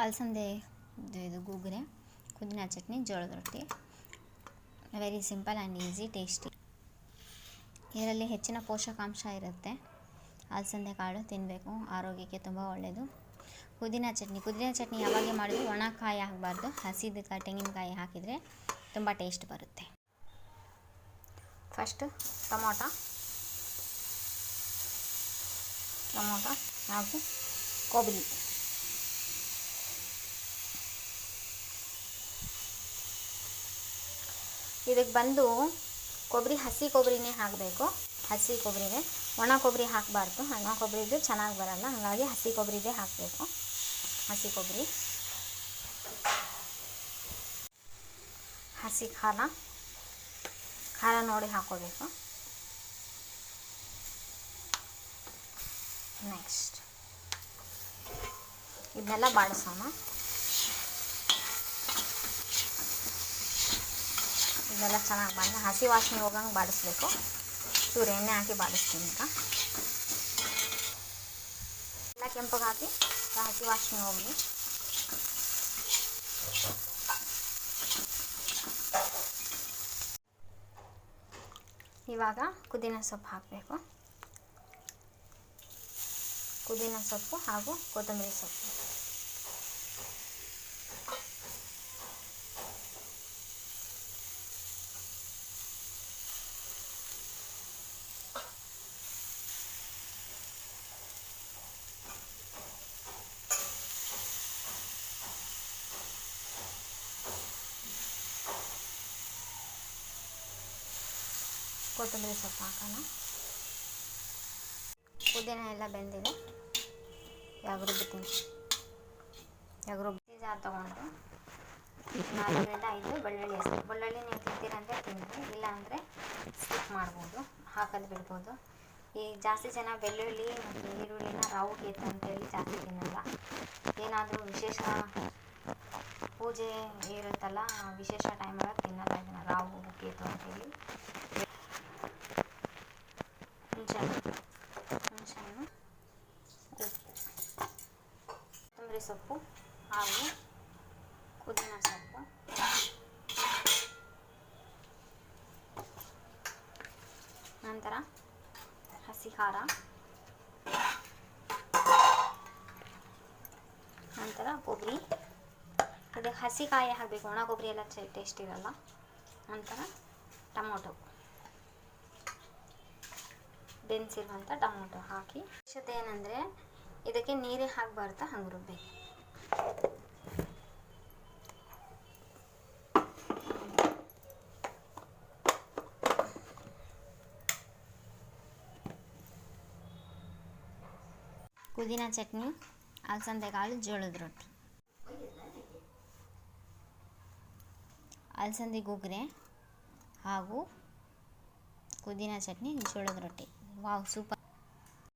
ಅಲಸಂದೆ ಇದು ಇದು ಗೂಗ್ರೆ ಪುದೀನ ಚಟ್ನಿ, ಜೋಳದ ರೊಟ್ಟಿ. Very simple and easy tasty ಇದರಲ್ಲಿ ಹೆಚ್ಚಿನ ಪೋಷಕಾಂಶ ಇರುತ್ತೆ. ಅಲಸಂದೆ ಕಾಳು ತಿನ್ನಬೇಕು ಆರೋಗ್ಯಕ್ಕೆ ತುಂಬ ಒಳ್ಳೆಯದು ಪುದೀನ ಚಟ್ನಿ ಪುದೀನ ಚಟ್ನಿ ಯಾವಾಗಲೇ ಮಾಡಿದ್ರು ಒಣ ಕಾಯಿ ಹಾಕಬಾರ್ದು ಹಸಿದ ಕಾಯಿ ತೆಂಗಿನಕಾಯಿ ಹಾಕಿದರೆ ತುಂಬ ಟೇಸ್ಟ್ ಬರುತ್ತೆ. First tomato. ಟೊಮೊಟೊ ಹಾಗೂ ಕೊಬ್ಬರಿ. ಇದಕ್ಕೆ ಬಂದು ಕೊಬ್ಬರಿ, ಹಸಿ ಕೊಬ್ಬರಿನೇ ಹಾಕಬೇಕು. ಹಸಿ ಕೊಬ್ಬರಿನೇ. ಒಣ ಕೊಬ್ಬರಿ ಹಾಕಬಾರ್ದು. ಒಣ ಕೊಬ್ಬರಿದು ಚೆನ್ನಾಗಿ ಬರಲ್ಲ. ಹಾಗಾಗಿ ಹಸಿ ಕೊಬ್ಬರಿದೇ ಹಾಕಬೇಕು. ಹಸಿ ಕೊಬ್ಬರಿ. ಹಸಿ ಖಾರ. ಖಾರ ನೋಡಿ ಹಾಕೋಬೇಕು ನೆಕ್ಸ್ಟ್. ಇದನ್ನೆಲ್ಲ ಬಾಡಿಸೋಣ ಇದೆಲ್ಲ ಚೆನ್ನಾಗಿ ಬಾಡಿ ಹಸಿ ವಾಸನೆ ಹೋಗಂಗೆ ಬಾಡಿಸ್ಬೇಕು. ಚೂರು ಎಣ್ಣೆ ಹಾಕಿ ಬಾಡಿಸ್ತೀನಿ ಈಗ. ಎಲ್ಲ ಕೆಂಪಗೆ ಹಾಕಿ ಹಸಿ ವಾಸನೆ ಹೋಗಲಿ. ಇವಾಗ ಪುದೀನ ಸೊಪ್ಪು ಹಾಕಬೇಕು. ಪುದೀನ ಸೊಪ್ಪು ಹಾಗೂ ಕೊತ್ತಂಬರಿ ಸೊಪ್ಪು. ಕೊತ್ತಂಬರಿ ಸೊಪ್ಪು ಹಾಕೋಣ. ಪುದೀನ ಎಲ್ಲ ಬೆಂದಿದೆ. ಯಾವಾಗ ರುಬ್ಬಿತೀನಿ ಯಾವ ರುಬ್ಬಿ ಜಾರ್ ತೊಗೊಂಡು ನಾಲ್ಕರಿಂದ ಐದು ಬೆಳ್ಳುಳ್ಳಿ ಹೆಸರು ಬೆಳ್ಳುಳ್ಳಿ ನೀವು ತಿಂತೀರಂದರೆ ತಿನ್ನಿ ಇಲ್ಲ ಅಂದರೆ ಸ್ಕಿಪ್ ಮಾಡ್ಬೋದು. ಹಾಕೋದು ಬಿಡ್ಬೋದು. ಈ ಜಾಸ್ತಿ ಜನ ಬೆಳ್ಳುಳ್ಳಿ ಮತ್ತು ಈರುಳ್ಳಿನ ರೌಟ್ ಅಂತೇಳಿ ಜಾಸ್ತಿ ತಿನ್ನಲ್ಲ. ಏನಾದರೂ ವಿಶೇಷ ಪೂಜೆ ಇರುತ್ತಲ್ಲ ವಿಶೇಷ ಟೈಮಲ್ಲಿ ತಿನ್ನಲ್ಲ ಇದನ್ನು ರಾವು ಗೀತು ಅಂತೇಳಿ ಹುಣಸೆ ಹುಣಸೆಹಣ್ಣು ಉಪ್ಪು ಕೊತ್ತಂಬರಿ ಸೊಪ್ಪು ಹಾಗೂ ಪುದೀನ ಸೊಪ್ಪು. ನಂತರ ಹಸಿ ಖಾರ. ನಂತರ ಕೊಬ್ಬರಿ. ಅದಕ್ಕೆ ಹಸಿ ಕಾಯಿ ಹಾಕಬೇಕು, ಒಣ ಕೊಬ್ಬರಿ ಎಲ್ಲ ಟೇಸ್ಟ್ ಇರಲ್ಲ. ನಂತರ ಟೊಮೊಟೊ. ಬೆನ್ಸಿರುವಂಥ ಟೊಮೊಟೊ ಹಾಕಿ. ವಿಶೇಷತೆ ಏನಂದರೆ, ಇದಕ್ಕೆ ನೀರೇ ಹಾಕಬಾರ್ದು ಹಂಗೆ ರುಬ್ಬೇಕು ಪುದೀನ ಚಟ್ನಿ ಅಲಸಂದೆ ಕಾಳು ಜೋಳದ ರೊಟ್ಟಿ. ಅಲಸಂದಿ ಗುಗ್ರೆ ಹಾಗೂ ಪುದೀನ ಚಟ್ನಿ, ಜೋಳದ ರೊಟ್ಟಿ. wow super.